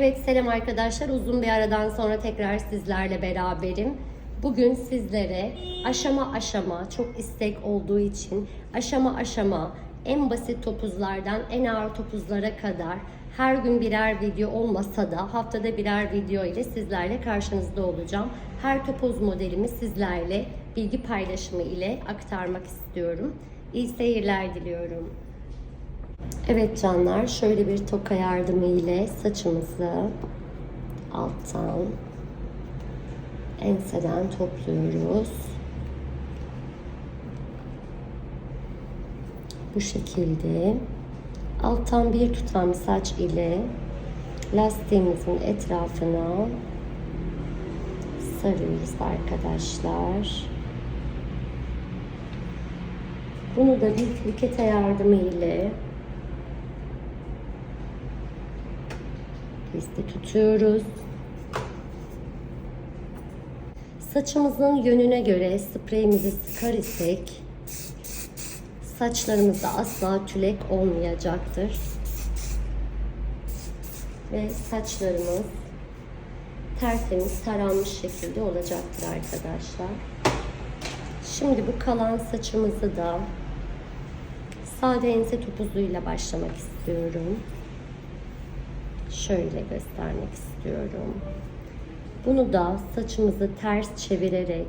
Evet selam arkadaşlar. Uzun bir aradan sonra tekrar sizlerle beraberim. Bugün sizlere aşama aşama çok istek olduğu için aşama aşama en basit topuzlardan en ağır topuzlara kadar her gün birer video olmasa da haftada birer video ile sizlerle karşınızda olacağım. Her topuz modelimi sizlerle bilgi paylaşımı ile aktarmak istiyorum. İyi seyirler diliyorum. Evet canlar şöyle bir toka yardımı ile saçımızı alttan enseden topluyoruz. Bu şekilde alttan bir tutam saç ile lastiğimizin etrafına sarıyoruz arkadaşlar. Bunu da bir filkete yardımı ile Bizde tutuyoruz. Saçımızın yönüne göre spreyimizi sıkar isek saçlarımızda asla tülek olmayacaktır. Ve saçlarımız tertemiz taranmış şekilde olacaktır arkadaşlar. Şimdi bu kalan saçımızı da sade ense topuzuyla başlamak istiyorum şöyle göstermek istiyorum. Bunu da saçımızı ters çevirerek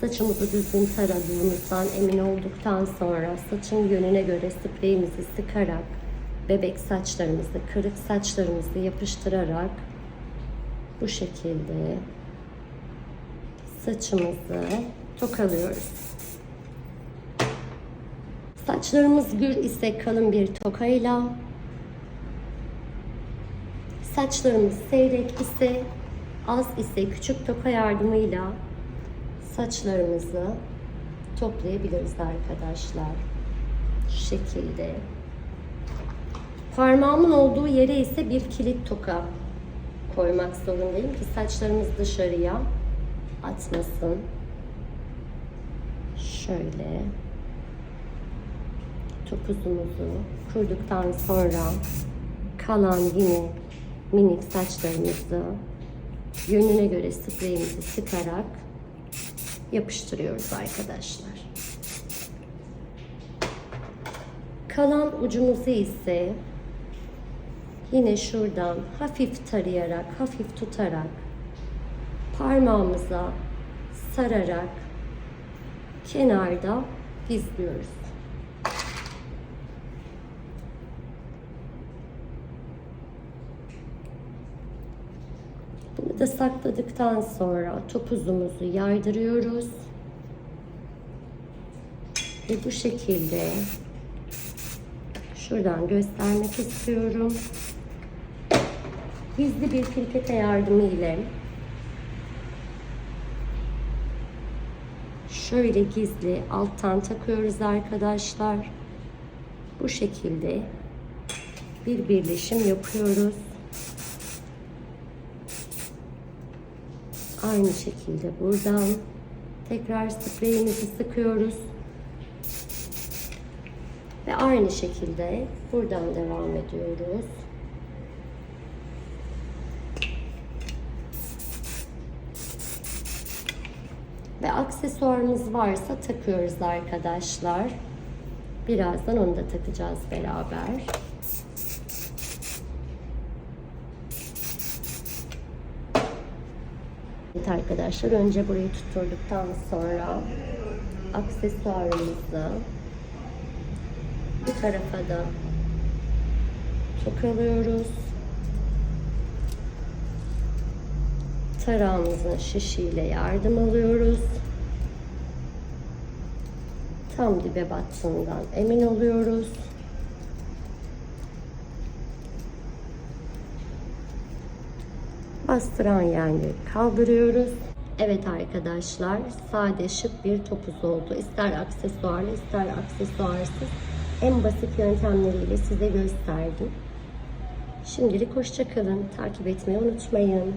saçımızı düzgün taradığımızdan emin olduktan sonra saçın yönüne göre spreyimizi sıkarak bebek saçlarımızı, kırık saçlarımızı yapıştırarak bu şekilde saçımızı tokalıyoruz. Saçlarımız gür ise kalın bir tokayla Saçlarımız seyrek ise, az ise küçük toka yardımıyla saçlarımızı toplayabiliriz arkadaşlar. Şu şekilde. Parmağımın olduğu yere ise bir kilit toka koymak zorundayım ki saçlarımız dışarıya atmasın. Şöyle topuzumuzu kurduktan sonra kalan yine minik saçlarımızı yönüne göre spreyimizi sıkarak yapıştırıyoruz arkadaşlar. Kalan ucumuzu ise yine şuradan hafif tarayarak, hafif tutarak parmağımıza sararak kenarda gizliyoruz. Bunu da sakladıktan sonra topuzumuzu yaydırıyoruz. Ve bu şekilde şuradan göstermek istiyorum. Gizli bir filkete yardımı ile şöyle gizli alttan takıyoruz arkadaşlar. Bu şekilde bir birleşim yapıyoruz. Aynı şekilde buradan tekrar spreyimizi sıkıyoruz. Ve aynı şekilde buradan devam ediyoruz. Ve aksesuarımız varsa takıyoruz arkadaşlar. Birazdan onu da takacağız beraber. Arkadaşlar önce burayı tutturduktan sonra aksesuarımızı bu tarafa da tokalıyoruz. Tarağımızın şişiyle yardım alıyoruz. Tam dibe battığından emin oluyoruz. Bastıran yerleri kaldırıyoruz. Evet arkadaşlar sade şık bir topuz oldu. İster aksesuarlı ister aksesuarsız en basit yöntemleriyle size gösterdim. Şimdilik hoşçakalın. Takip etmeyi unutmayın.